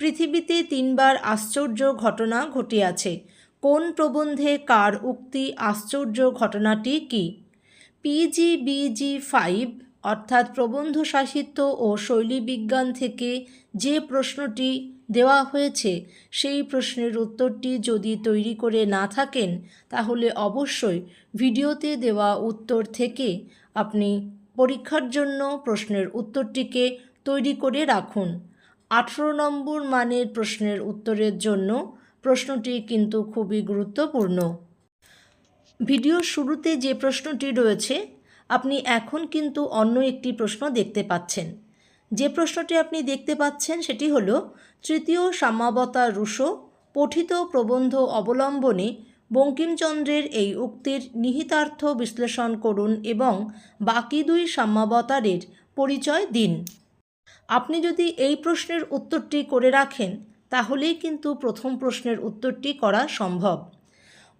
পৃথিবীতে তিনবার আশ্চর্য ঘটনা ঘটিয়াছে। কোন প্রবন্ধে কার উক্তি আশ্চর্য ঘটনাটি কি? পিজিবিজি ফাইভ অর্থাৎ প্রবন্ধ সাহিত্য ও শৈলীবিজ্ঞান থেকে যে প্রশ্নটি দেওয়া হয়েছে, সেই প্রশ্নের উত্তরটি যদি তৈরি করে না থাকেন, তাহলে অবশ্যই ভিডিওতে দেওয়া উত্তর থেকে আপনি পরীক্ষার জন্য প্রশ্নের উত্তরটিকে তৈরি করে রাখুন। আঠেরো নম্বর মানের প্রশ্নের উত্তরের জন্য প্রশ্নটি কিন্তু খুবই গুরুত্বপূর্ণ। ভিডিওর শুরুতে যে প্রশ্নটি রয়েছে, আপনি এখন কিন্তু অন্য একটি প্রশ্ন দেখতে পাচ্ছেন। যে প্রশ্নটি আপনি দেখতে পাচ্ছেন, সেটি হল, তৃতীয় সাম্যাবতা রুশো পঠিত প্রবন্ধ অবলম্বনে বঙ্কিমচন্দ্রের এই উক্তির নিহিতার্থ বিশ্লেষণ করুন এবং বাকি দুই সাম্যাবতারের পরিচয় দিন। আপনি যদি এই প্রশ্নের উত্তরটি করে রাখেন, তাহলেই কিন্তু প্রথম প্রশ্নের উত্তরটি করা সম্ভব।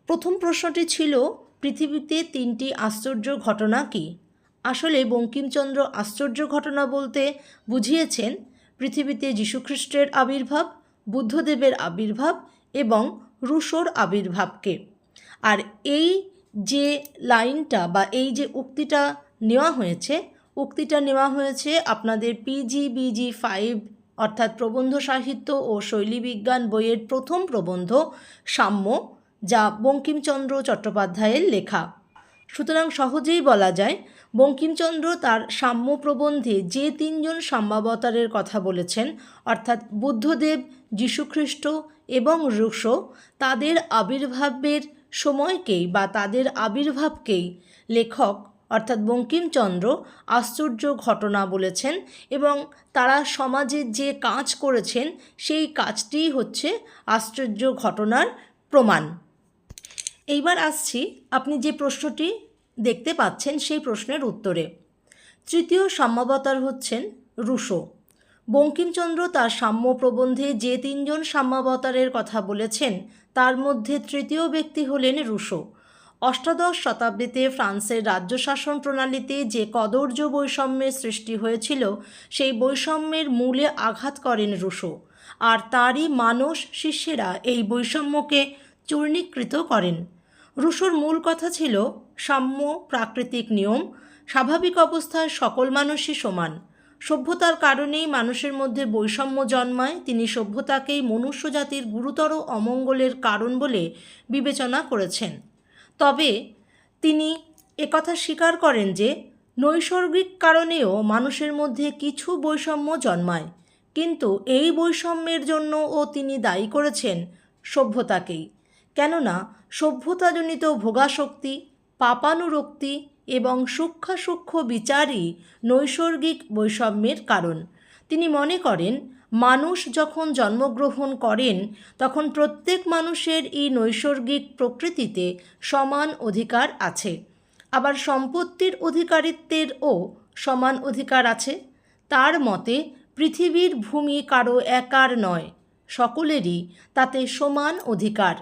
প্রথম প্রশ্নটি ছিল, পৃথিবীতে তিনটি আশ্চর্য ঘটনা কি? আসলে বঙ্কিমচন্দ্র আশ্চর্য ঘটনা বলতে বুঝিয়েছেন, পৃথিবীতে যীশুখ্রিস্টের আবির্ভাব, বুদ্ধদেবের আবির্ভাব এবং রুশোর আবির্ভাবকে। আর এই যে লাইনটা বা এই যে উক্তিটা নেওয়া হয়েছে উক্তিটা নেওয়া হয়েছে আপনাদের পিজিবিজি ফাইভ অর্থাৎ প্রবন্ধ সাহিত্য ও শৈলীবিজ্ঞান বইয়ের প্রথম প্রবন্ধ, সাম্য, যা বঙ্কিমচন্দ্র চট্টোপাধ্যায়ের লেখা। সুতরাং সহজেই বলা যায়, বঙ্কিমচন্দ্র তার সাম্য প্রবন্ধে যে তিনজন সাম্যাবতারের কথা বলেছেন, অর্থাৎ বুদ্ধদেব যীশুখ্রিস্ট এবং রুশো তাদের আবির্ভাবের সময়কেই বা তাদের আবির্ভাবকেই লেখক অর্থাৎ বঙ্কিমচন্দ্র আশ্চর্য ঘটনা বলেছেন এবং তারা সমাজে যে কাজ করেছেন, সেই কাজটিই হচ্ছে আশ্চর্য ঘটনার প্রমাণ। এইবার আসছি আপনি যে প্রশ্নটি দেখতে পাচ্ছেন, সেই প্রশ্নের উত্তরে। তৃতীয় সাম্যাবতার হচ্ছেন রুশো। বঙ্কিমচন্দ্র তার সাম্য প্রবন্ধে যে তিনজন সাম্যাবতারের কথা বলেছেন, তার মধ্যে তৃতীয় ব্যক্তি হলেন রুশো। অষ্টাদশ শতাব্দীতে ফ্রান্সের রাজ্য শাসন প্রণালীতে যে কদর্য বৈষম্যের সৃষ্টি হয়েছিল, সেই বৈষম্যের মূলে আঘাত করেন রুশো। আর তারই মানস শিষ্যেরা এই বৈষম্যকে চূর্ণীকৃত করেন। রুশোর মূল কথা ছিল সাম্য প্রাকৃতিক নিয়ম, স্বাভাবিক অবস্থায় সকল মানুষই সমান। সভ্যতার কারণেই মানুষের মধ্যে বৈষম্য জন্মায়, তিনি সভ্যতাকেই মনুষ্য জাতির গুরুতর অমঙ্গলের কারণ বলে বিবেচনা করেছেন। তবে তিনি একথা স্বীকার করেন যে নৈসর্গিক কারণেও মানুষের মধ্যে কিছু বৈষম্য জন্মায়, কিন্তু এই বৈষম্যের জন্যও তিনি দায়ী করেছেন সভ্যতাকেই। কেননা সভ্যতাজনিত ভোগাশক্তি পাপানুরক্তি এবং সূক্ষ্মাসূক্ষ্ম বিচারই নৈসর্গিক বৈষম্যের কারণ। তিনি মনে করেন মানুষ যখন জন্মগ্রহণ করেন, তখন প্রত্যেক মানুষের এই নৈসর্গিক প্রকৃতিতে সমান অধিকার আছে। আবার সম্পত্তির অধিকারিত্বেরও সমান অধিকার আছে। তার মতে, পৃথিবীর ভূমি কারও একার নয়, সকলেরই তাতে সমান অধিকার।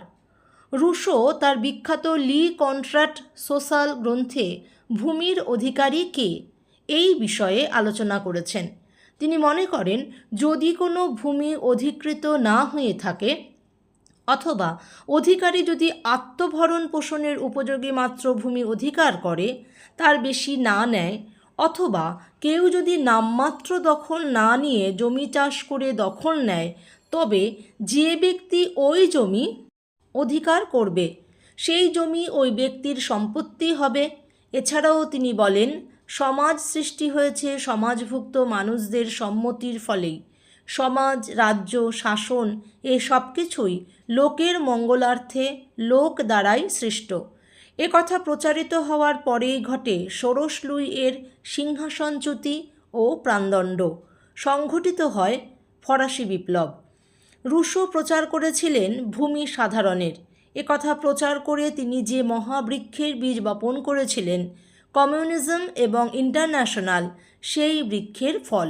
রুশো তার বিখ্যাত লি কন্ট্রাক্ট সোশ্যাল গ্রন্থে ভূমির অধিকারী কে এই বিষয়ে আলোচনা করেছেন। তিনি মনে করেন, যদি কোনো ভূমি অধিকৃত না হয়ে থাকে, অথবা অধিকারী যদি আত্মভরণ পোষণের উপযোগী মাত্র ভূমি অধিকার করে, তার বেশি না নেয়, অথবা কেউ যদি নামমাত্র দখল না নিয়ে জমি চাষ করে দখল নেয়, তবে যে ব্যক্তি ওই জমি অধিকার করবে, সেই জমি ওই ব্যক্তির সম্পত্তি হবে। এছাড়াও তিনি বলেন সমাজ সৃষ্টি হয়েছে সমাজভুক্ত মানুষদের সম্মতির ফলেই। সমাজ, রাজ্য, শাসন, এ সব কিছুই লোকের মঙ্গলার্থে লোক দ্বারাই সৃষ্ট। এ কথা প্রচারিত হওয়ার পরেই ঘটে ষোড়শ লুই এর সিংহাসনচ্যুতি ও প্রাণদণ্ড। সংঘটিত হয় ফরাসি বিপ্লব। রুশো প্রচার করেছিলেন ভূমি সাধারণের। কথা প্রচার করে তিনি যে মহাবৃক্ষের বীজ বপন করেছিলেন কমিউনিজম এবং ইন্টারন্যাশনাল, সেই বৃক্ষের ফল।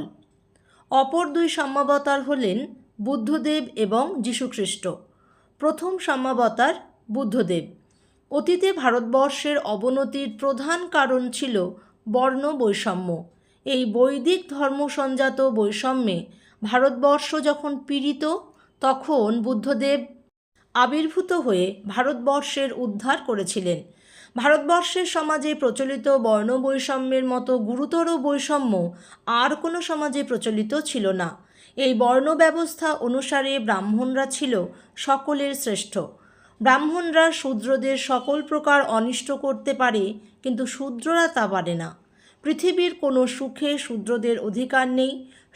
অপর দুই সাম্যাবতার হলেন বুদ্ধদেব এবং যীশুখ্রিস্ট প্রথম সাম্যাবতার বুদ্ধদেব। অতীতে ভারতবর্ষের অবনতির প্রধান কারণ ছিল বর্ণ বৈষম্য। এই বৈদিক ধর্মসঞ্জাত বৈষম্যে ভারতবর্ষ যখন পীড়িত, তখন বুদ্ধদেব আবির্ভূত হয়ে ভারতবর্ষের উদ্ধার করেছিলেন। ভারতবর্ষের সমাজে প্রচলিত বর্ণ বৈষম্যের মতো গুরুতর বৈষম্য আর কোনো সমাজে প্রচলিত ছিল না। এই বর্ণ ব্যবস্থা অনুসারে ব্রাহ্মণরা ছিল সকলের শ্রেষ্ঠ। ব্রাহ্মণরা শূদ্রদের সকল প্রকার অনিষ্ট করতে পারে, কিন্তু শূদ্ররা তা পারে না। পৃথিবীর কোনো সুখে শূদ্রদের অধিকার নেই।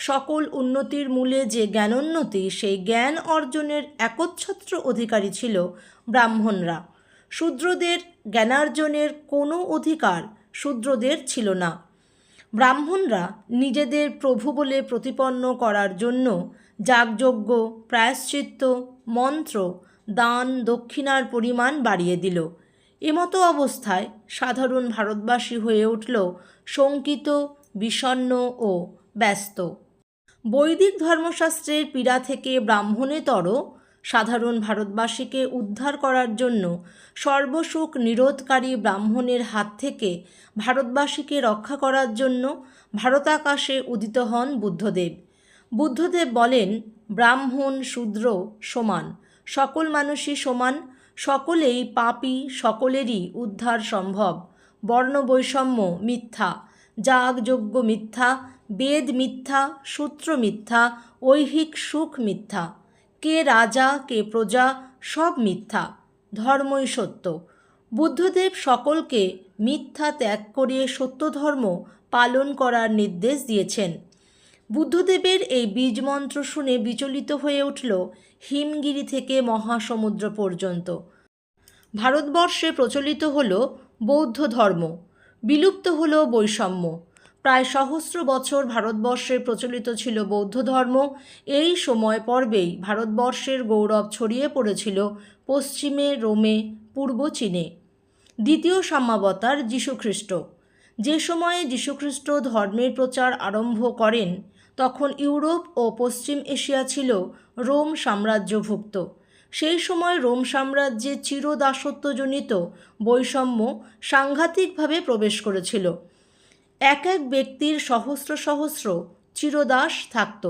সকল উন্নতির মূলে যে জ্ঞানোন্নতি, সেই জ্ঞান অর্জনের একচ্ছত্র অধিকারী ছিল ব্রাহ্মণরা। শূদ্রদের, জ্ঞানার্জনের কোনো অধিকার শূদ্রদের ছিল না। ব্রাহ্মণরা নিজেদের প্রভু বলে প্রতিপন্ন করার জন্য যাগযজ্ঞ, প্রায়শ্চিত্ত, মন্ত্র, দান, দক্ষিণার পরিমাণ বাড়িয়ে দিল। এমতো অবস্থায় সাধারণ ভারতবাসী হয়ে উঠল শঙ্কিত, বিষণ্ণ ও ব্যস্ত। বৈদিক ধর্মশাস্ত্রের পীড়া থেকে ব্রাহ্মণেতর সাধারণ ভারতবাসীকে উদ্ধার করার জন্য সর্বসুখ নিরোধকারী ব্রাহ্মণের হাত থেকে ভারতবাসীকে রক্ষা করার জন্য ভারতাকাশে উদিত হন বুদ্ধদেব। বুদ্ধদেব বলেন, ব্রাহ্মণ শূদ্র সমান, সকল মানুষই সমান, সকলেই পাপী, সকলেরই উদ্ধার সম্ভব। বর্ণ বৈষম্য মিথ্যা, যাগযজ্ঞ মিথ্যা, বেদ মিথ্যা, সূত্র মিথ্যা, ঐহিক সুখ মিথ্যা। কে রাজা, কে প্রজা, সব মিথ্যা, ধর্মই সত্য। বুদ্ধদেব সকলকে মিথ্যা ত্যাগ করিয়ে সত্য ধর্ম পালন করার নির্দেশ দিয়েছেন। বুদ্ধদেবের এই বীজমন্ত্র শুনে বিচলিত হয়ে উঠল হিমগিরি থেকে মহাসমুদ্র পর্যন্ত। ভারতবর্ষে প্রচলিত হল বৌদ্ধ ধর্ম, বিলুপ্ত হল বৈষম্য। প্রায় সহস্র বছর ভারতবর্ষে প্রচলিত ছিল বৌদ্ধ ধর্ম। এই সময় পর্বেই ভারতবর্ষের গৌরব ছড়িয়ে পড়েছিল পশ্চিমে, রোমে, পূর্ব চীনে। দ্বিতীয় সাম্যাবতার যীশুখ্রিস্ট। যে সময়ে যীশুখ্রিস্ট ধর্মের প্রচার আরম্ভ করেন, তখন ইউরোপ ও পশ্চিম এশিয়া ছিল রোম সাম্রাজ্যভুক্ত। সেই সময় রোম সাম্রাজ্যে চিরদাসত্বজনিত বৈষম্য সাংঘাতিকভাবে প্রবেশ করেছিল। এক এক ব্যক্তির সহস্র সহস্র চিরদাস থাকত।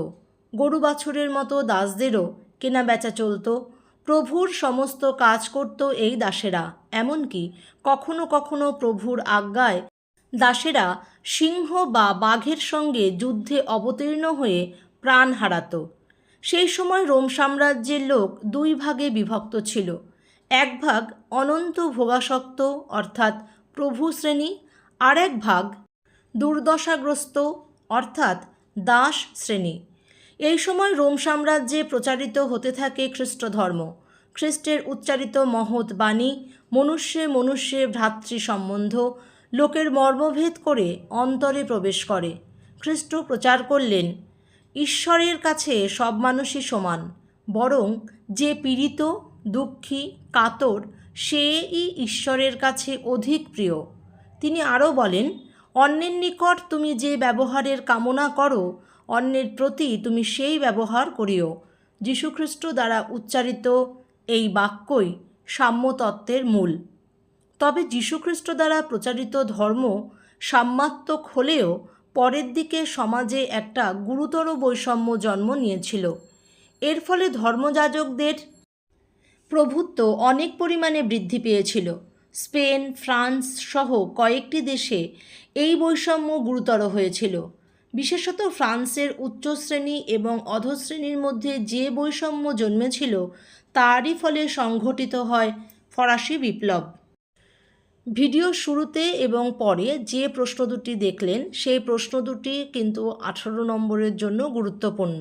গরু বাছুরের মতো দাসদেরও কেনা বেচা চলত। প্রভুর সমস্ত কাজ করত এই দাসেরা। এমনকি কখনো কখনো প্রভুর আজ্ঞায় দাসেরা সিংহ বা বাঘের সঙ্গে যুদ্ধে অবতীর্ণ হয়ে প্রাণ হারাত। সেই সময় রোম সাম্রাজ্যের লোক দুই ভাগে বিভক্ত ছিল। এক ভাগ অনন্ত ভোগাসক্ত, অর্থাৎ প্রভু শ্রেণি আর এক ভাগ দুর্দশাগ্রস্ত, অর্থাৎ দাস শ্রেণি। এই সময় রোম সাম্রাজ্যে প্রচারিত হতে থাকে খ্রিস্ট ধর্ম খ্রিস্টের উচ্চারিত মহৎ বাণী মনুষ্যে মনুষ্যে ভ্রাতৃ সম্বন্ধ, লোকের মর্মভেদ করে অন্তরে প্রবেশ করে। খ্রিস্ট প্রচার করলেন, ঈশ্বরের কাছে সব মানুষই সমান, বরং যে পীড়িত, দুঃখী, কাতর, সেই ঈশ্বরের কাছে অধিক প্রিয়। তিনি আরও বলেন অন্যের নিকট তুমি যে ব্যবহারের কামনা করো, অন্যের প্রতি তুমি সেই ব্যবহার করিও। যীশুখ্রিস্ট দ্বারা উচ্চারিত এই বাক্যই সাম্যতত্ত্বের মূল। তবে যীশুখ্রিস্ট দ্বারা প্রচারিত ধর্ম সাম্যাত্মক হলেও পরের দিকে সমাজে একটা গুরুতর বৈষম্য জন্ম নিয়েছিল। এর ফলে ধর্মযাজকদের প্রভুত্ব অনেক পরিমাণে বৃদ্ধি পেয়েছিল। স্পেন, ফ্রান্স সহ কয়েকটি দেশে এই বৈষম্য গুরুতর হয়েছিল। বিশেষত ফ্রান্সের উচ্চশ্রেণী এবং অধশ্রেণীর মধ্যে যে বৈষম্য জন্মেছিল, তারই ফলে সংঘটিত হয় ফরাসি বিপ্লব। ভিডিও শুরুতে এবং পরে যে প্রশ্ন দুটি দেখলেন, সেই প্রশ্ন দুটি কিন্তু আঠারো নম্বরের জন্য গুরুত্বপূর্ণ।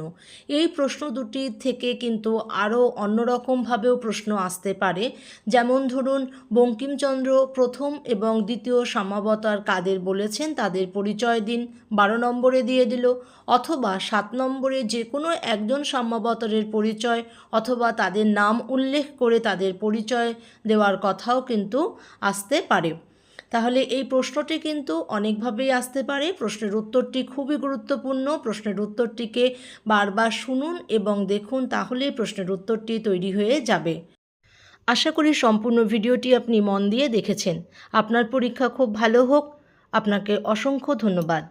এই প্রশ্ন দুটি থেকে কিন্তু আরও অন্যরকমভাবেও প্রশ্ন আসতে পারে। যেমন ধরুন, বঙ্কিমচন্দ্র প্রথম এবং দ্বিতীয় সাম্যাবতার কাদের বলেছেন, তাদের পরিচয় দিন, বারো নম্বরে দিয়ে দিল। অথবা সাত নম্বরে যে কোনো একজন সাম্যাবতারের পরিচয় অথবা তাদের নাম উল্লেখ করে তাদের পরিচয় দেওয়ার কথাও কিন্তু আসতে পারে। তাহলে এই প্রশ্নটি কিন্তু অনেকভাবেই আসতে পারে। প্রশ্নের উত্তরটি খুবই গুরুত্বপূর্ণ। প্রশ্নের উত্তরটিকে বারবার শুনুন এবং দেখুন, তাহলে প্রশ্নের উত্তরটি তৈরি হয়ে যাবে। আশা করি সম্পূর্ণ ভিডিওটি আপনি মন দিয়ে দেখেছেন। আপনার পরীক্ষা খুব ভালো হোক। আপনাকে অসংখ্য ধন্যবাদ।